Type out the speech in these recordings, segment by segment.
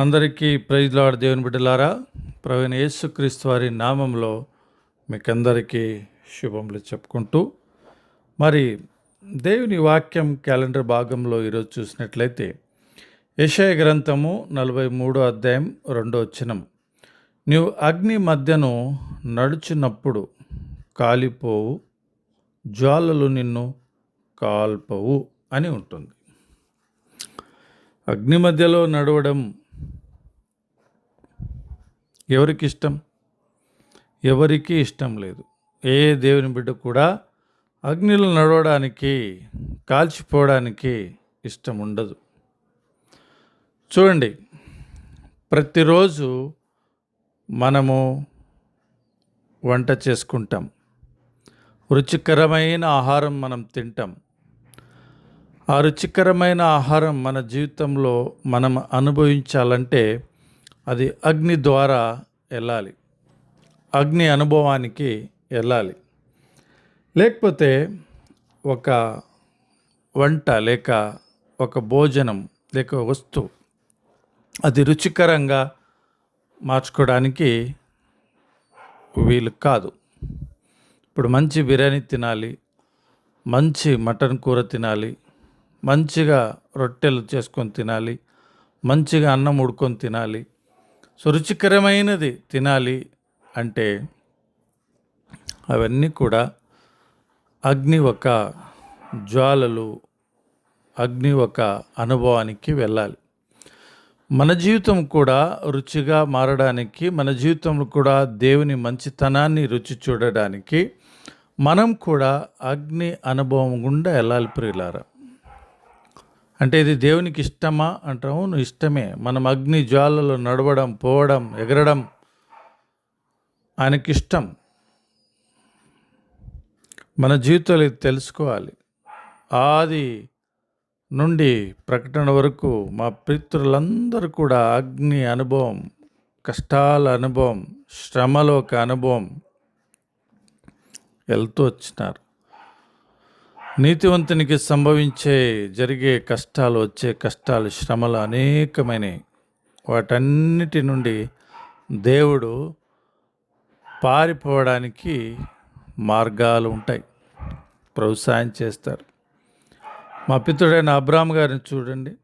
అందరికీ praise lord దేవుని బిడ్డలారా ప్రవీణ యేసుక్రీస్తు వారి నామంలో మీకందరికీ శుభములు చెప్పుకుంటూ మరి దేవుని వాక్యం క్యాలెండర్ భాగంలో ఈరోజు చూసినట్లయితే యషయ గ్రంథము నలభై మూడో అధ్యాయం రెండో వచనం నీవు అగ్ని మధ్యను నడుచున్నప్పుడు కాలిపోవు జ్వాలలు నిన్ను కాల్పవు అని ఉంటుంది. అగ్ని మధ్యలో నడవడం ఎవరికి ఇష్టం? ఎవరికీ ఇష్టం లేదు. ఏ దేవుని బిడ్డ కూడా అగ్నిలో నడవడానికి కాల్చిపోవడానికి ఇష్టం ఉండదు. చూడండి ప్రతిరోజు మనము వంట చేసుకుంటాం. రుచికరమైన ఆహారం మనం తింటాం. ఆ రుచికరమైన ఆహారం మన జీవితంలో మనం అనుభవించాలంటే అది అగ్ని ద్వారా వెళ్ళాలి. అగ్ని అనుభవానికి వెళ్ళాలి. లేకపోతే ఒక వంట లేక ఒక భోజనం లేక వస్తువు అది రుచికరంగా మార్చుకోవడానికి వీలు కాదు. ఇప్పుడు మంచి బిర్యానీ తినాలి మంచి మటన్ కూర తినాలి మంచిగా రొట్టెలు చేసుకొని తినాలి మంచిగా అన్నం ఉడుకొని తినాలి సో రుచికరమైనది తినాలి అంటే అవన్నీ కూడా అగ్ని ఒక జ్వాలలు అగ్ని ఒక అనుభవానికి వెళ్ళాలి. మన జీవితం కూడా రుచిగా మారడానికి మన జీవితంలో కూడా దేవుని మంచితనాన్ని రుచి చూడడానికి మనం కూడా అగ్ని అనుభవం గుండా వెళ్ళాలి ప్రియులారా. అంటే ఇది దేవునికి ఇష్టమా అంటాము? నువ్వు ఇష్టమే. మనం అగ్ని జ్వాలలో నడవడం పోవడం ఎగరడం ఆయనకి ఇష్టం మన జీవితంలో ఇది తెలుసుకోవాలి. ఆది నుండి ప్రకటన వరకు మా పితృలందరూ కూడా అగ్ని అనుభవం కష్టాల అనుభవం శ్రమలో ఒక అనుభవం వెళ్తూ వచ్చినారు. నీతివంతునికి సంభవించే జరిగే కష్టాలు వచ్చే కష్టాలు శ్రమలు అనేకమైనవి వాటన్నిటి నుండి దేవుడు పారిపోవడానికి మార్గాలు ఉంటాయి. ప్రోత్సాహం చేస్తారు. మా పితుడైన అబ్రామ్ గారిని చూడండి.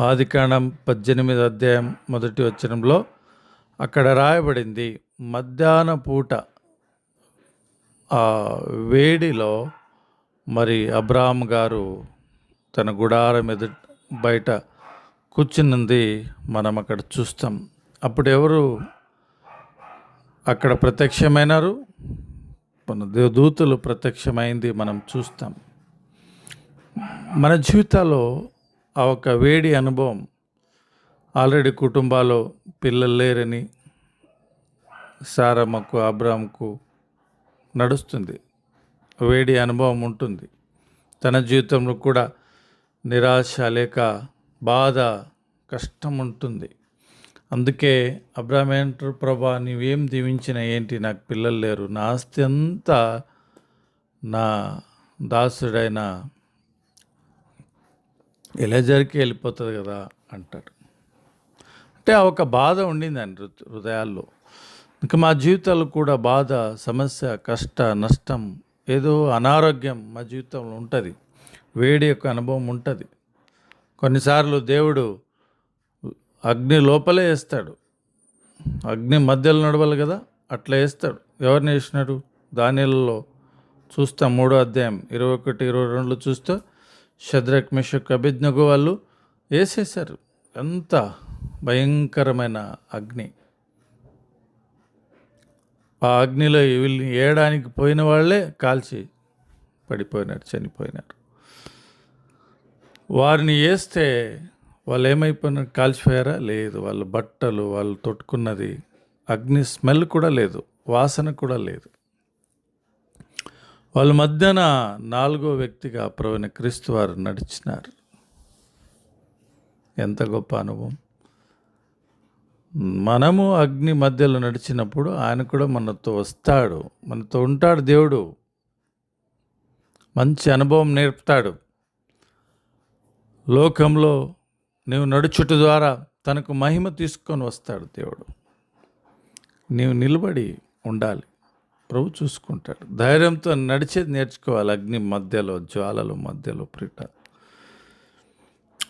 ఆదికాండం పద్దెనిమిది అధ్యాయం మొదటి వచనంలో అక్కడ రాయబడింది మధ్యాహ్న పూట ఆ వేడిలో మరి అబ్రాహం గారు తన గుడారం ఎదు బయట కూర్చున్నది మనం అక్కడ చూస్తాం. అప్పుడు ఎవరు అక్కడ ప్రత్యక్షమైనారు? మన దూతలు ప్రత్యక్షమైంది మనం చూస్తాం. మన జీవితాల్లో ఆ ఒక వేడి అనుభవం ఆల్రెడీ కుటుంబాల్లో పిల్లలు లేరని సారమ్మకు అబ్రామ్కు నడుస్తుంది. వేడి అనుభవం ఉంటుంది. తన జీవితంలో కూడా నిరాశ లేక బాధ కష్టం ఉంటుంది. అందుకే అబ్రాహం ప్రభా నీవేం దీవించిన ఏంటి? నాకు పిల్లలు లేరు. నా ఆస్తి అంతా నా దాసుడైన ఎలజర్కి వెళ్ళిపోతుంది కదా అంటాడు. అంటే ఆ ఒక బాధ ఉండిందండి హృదయాల్లో. ఇంకా మా జీవితాలు కూడా బాధ సమస్య కష్ట నష్టం ఏదో అనారోగ్యం మా జీవితంలో ఉంటుంది. వేడి యొక్క అనుభవం ఉంటుంది. కొన్నిసార్లు దేవుడు అగ్ని లోపలే వేస్తాడు. అగ్ని మధ్యలో నడవాలి కదా అట్లా వేస్తాడు. ఎవరిని వేసినాడు? దానిలలో చూస్తాం మూడో అధ్యాయం ఇరవై ఒకటి ఇరవై రెండులో చూస్తే శద్రక్ మిషక్ అభిజ్ఞకు వాళ్ళు వేసేసారు ఎంత భయంకరమైన అగ్ని. ఆ అగ్నిలో వీళ్ళని ఏయడానికి పోయిన వాళ్ళే కాల్చి పడిపోయినారు చనిపోయినారు. వారిని వేస్తే వాళ్ళు ఏమైపోయినారు? కాల్చిపోయారా? లేదు. వాళ్ళ బట్టలు వాళ్ళు తొట్టుకున్నది అగ్ని స్మెల్ కూడా లేదు వాసన కూడా లేదు. వాళ్ళ మధ్యన నాలుగో వ్యక్తిగా ప్రవీణ క్రీస్తు వారు నడిచినారు. ఎంత గొప్ప అనుభవం. మనము అగ్ని మధ్యలో నడిచినప్పుడు ఆయన కూడా మనతో వస్తాడు. మనతో ఉంటాడు దేవుడు. మంచి అనుభవం నేర్పుతాడు. లోకంలో నీవు నడుచుట ద్వారా తనకు మహిమ తీసుకొని వస్తాడు దేవుడు. నీవు నిలబడి ఉండాలి. ప్రభు చూసుకుంటాడు. ధైర్యంతో నడిచేది నేర్చుకోవాలి అగ్ని మధ్యలో జ్వాలల మధ్యలో ప్రిట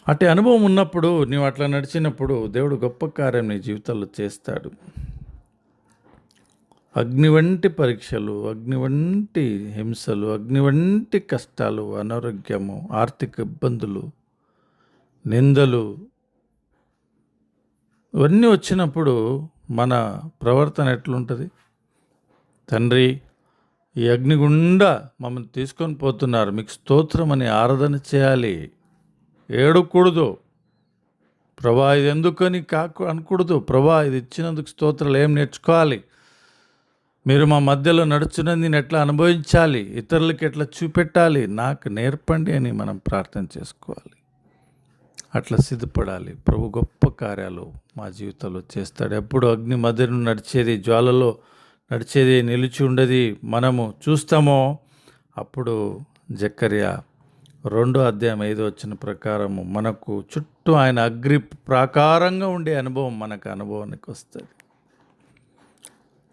అటు అనుభవం ఉన్నప్పుడు నీవు అట్లా నడిచినప్పుడు దేవుడు గొప్ప కార్యం నీ జీవితంలో చేస్తాడు. అగ్ని వంటి పరీక్షలు అగ్ని వంటి హింసలు అగ్ని వంటి కష్టాలు అనారోగ్యము ఆర్థిక ఇబ్బందులు నిందలు ఇవన్నీ వచ్చినప్పుడు మన ప్రవర్తన ఎట్లుంటుంది? తండ్రి ఈ అగ్నిగుండా మమ్మల్ని తీసుకొని పోతున్నారు. మీకు స్తోత్రం అని ఆరాధన చేయాలి. ఏడకూడదు. ప్రభా ఇది ఎందుకని కాకు అనకూడదు. ప్రభా ఇది ఇచ్చినందుకు స్తోత్రాలు ఏం నేర్చుకోవాలి? మీరు మా మధ్యలో నడుచున్నది నేను ఎట్లా అనుభవించాలి? ఇతరులకి ఎట్లా చూపెట్టాలి? నాకు నేర్పండి అని మనం ప్రార్థన చేసుకోవాలి. అట్లా సిద్ధపడాలి. ప్రభు గొప్ప కార్యాలు మా జీవితంలో చేస్తాడు. ఎప్పుడు అగ్ని మధ్యను నడిచేది జ్వాలలో నడిచేది నిలిచి ఉండేది మనము చూస్తామో అప్పుడు జక్కర్య రెండో అధ్యాయం ఐదో వచ్చిన ప్రకారము మనకు చుట్టూ ఆయన అగ్ని ప్రాకారంగా ఉండే అనుభవం మనకు అనుభవానికి వస్తుంది.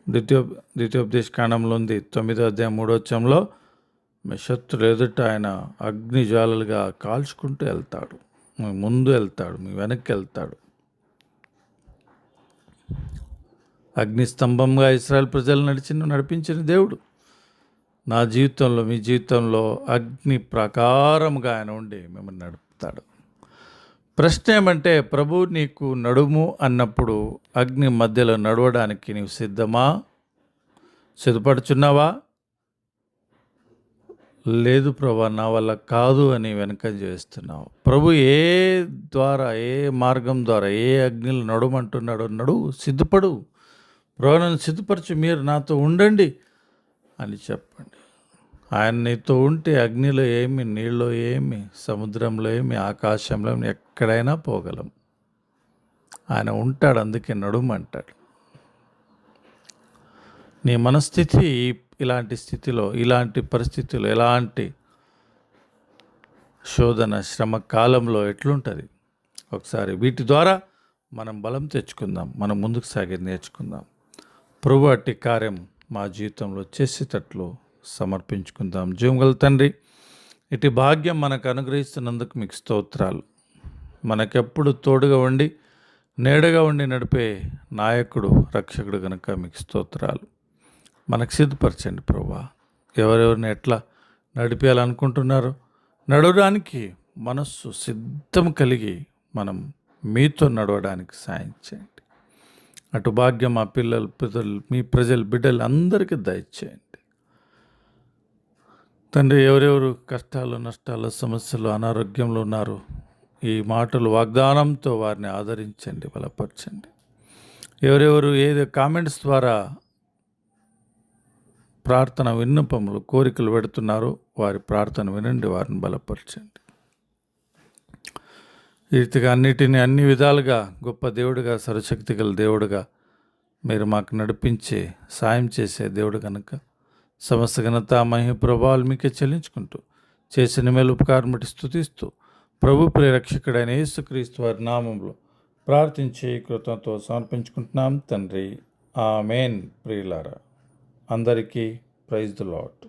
ద్వితీయ ద్వితీయోపదేశ కాండంలో ఉంది. తొమ్మిదో అధ్యాయం మూడో మీ శత్రులు ఎదుట ఆయన అగ్ని జ్వాలలుగా కాల్చుకుంటూ వెళ్తాడు. మీ ముందు వెళ్తాడు మీ వెనక్కి వెళ్తాడు. అగ్ని స్తంభంగా ఇస్రాయల్ ప్రజలు నడిచిన నడిపించిన దేవుడు. నా జీవితంలో మీ జీవితంలో అగ్ని ప్రకారముగా ఆయన ఉండి మిమ్మల్ని నడుపుతాడు. ప్రశ్న ఏమంటే ప్రభు నీకు నడుము అన్నప్పుడు అగ్ని మధ్యలో నడవడానికి నీవు సిద్ధమా? సిద్ధపడుచున్నావా? లేదు ప్రభా నా వల్ల కాదు అని వెనక చేస్తున్నావు. ప్రభు ఏ ద్వారా ఏ మార్గం ద్వారా ఏ అగ్నిలో నడుమంటున్నాడో నడువు సిద్ధపడు. ప్రభు నన్ను సిద్ధపరచు మీరు నాతో ఉండండి. అని చెప్పండి. ఆయన నీతో ఉంటే అగ్నిలో ఏమి నీళ్ళలో ఏమి సముద్రంలో ఏమి ఆకాశంలో ఏమి ఎక్కడైనా పోగలం. ఆయన ఉంటాడు అందుకే నడుమంటాడు నీ మనస్థితి ఇలాంటి స్థితిలో ఇలాంటి పరిస్థితుల్లో ఎలాంటి శోధన శ్రమ కాలంలో ఎట్లుంటుంది? ఒకసారి వీటి ద్వారా మనం బలం తెచ్చుకుందాం మనం ముందుకు సాగి నేర్చుకుందాం. ప్రభు అట్టి కార్యం మా జీవితంలో చేసేటట్లు సమర్పించుకుందాం. జీవంగల తండ్రి ఇటు భాగ్యం మనకు అనుగ్రహిస్తున్నందుకు మీకు స్తోత్రాలు. మనకెప్పుడు తోడుగా ఉండి నేడగా ఉండి నడిపే నాయకుడు రక్షకుడు కనుక మీకు స్తోత్రాలు. మనకు సిద్ధపరచండి ప్రభా. ఎవరెవరిని ఎట్లా నడిపేయాలనుకుంటున్నారో నడవడానికి మనస్సు సిద్ధం కలిగి మనం మీతో నడవడానికి సాయం చేయండి. అటు భాగ్యం మా పిల్లలు పిల్లలు మీ ప్రజలు బిడ్డలు అందరికీ దయచేయండి. తండ్రి ఎవరెవరు కష్టాలు నష్టాలు సమస్యలు అనారోగ్యంలో ఉన్నారు ఈ మాటలు వాగ్దానంతో వారిని ఆదరించండి బలపరచండి. ఎవరెవరు ఏదో కామెంట్స్ ద్వారా ప్రార్థన విన్నపములు కోరికలు పెడుతున్నారో వారి ప్రార్థన వినండి వారిని బలపరచండి. వీటిగా అన్నిటిని అన్ని విధాలుగా గొప్ప దేవుడిగా సర్వశక్తి గల దేవుడుగా మీరు మాకు నడిపించే సాయం చేసే దేవుడు కనుక సమస్త ఘనత మహి ప్రభావాలు మీకే చెల్లించుకుంటూ చేసిన మేలు ఉపకారం బట్టి స్థుతిస్తూ ప్రభు ప్రియరక్షకుడైన యేసుక్రీస్తు వారి నామంలో ప్రార్థించి కృతంతో సమర్పించుకుంటున్నాం. తండ్రి ఆమెన్. ప్రియులారా అందరికీ ప్రైజ్ ద లాట్